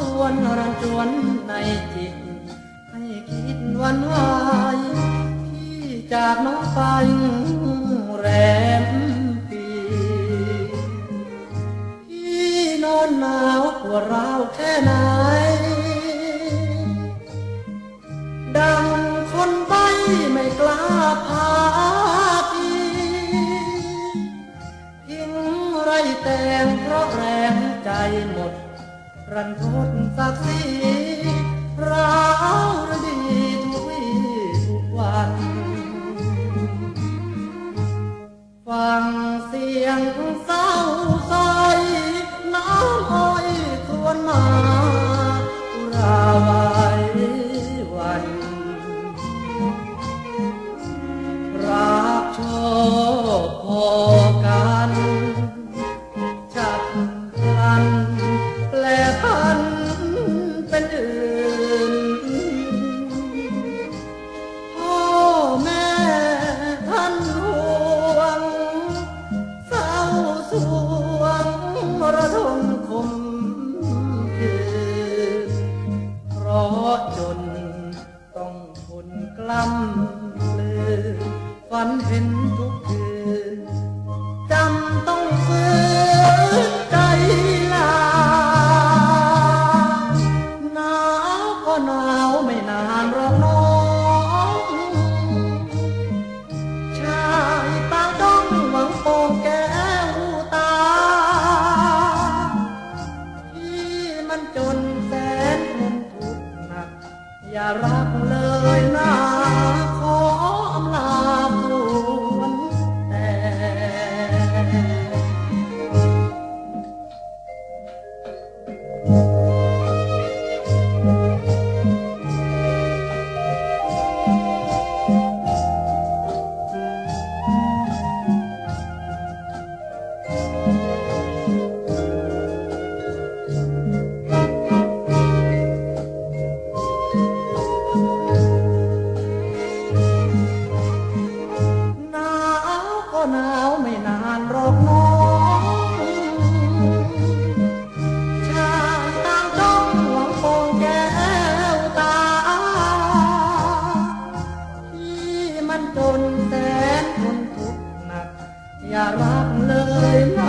รวนรันจวนในจิต ให้คิดวันวายพี่จากน้องไปแรมปีพี่นอนหนาวปวเราแค่ไหน ดังคนใบไม่กล้าพาพี่ทิ้งไรแต่งเพราะแรงใจหมด รันทดศักดิ์ศรีร้าวระดีทุกวี่ทุกวัน ฟังเสียงเศร้าใสน้ำอ้อยครวนมาอุราไว้วัน มันจนแสนทนทุกข์หนัก อย่ารักเลย lời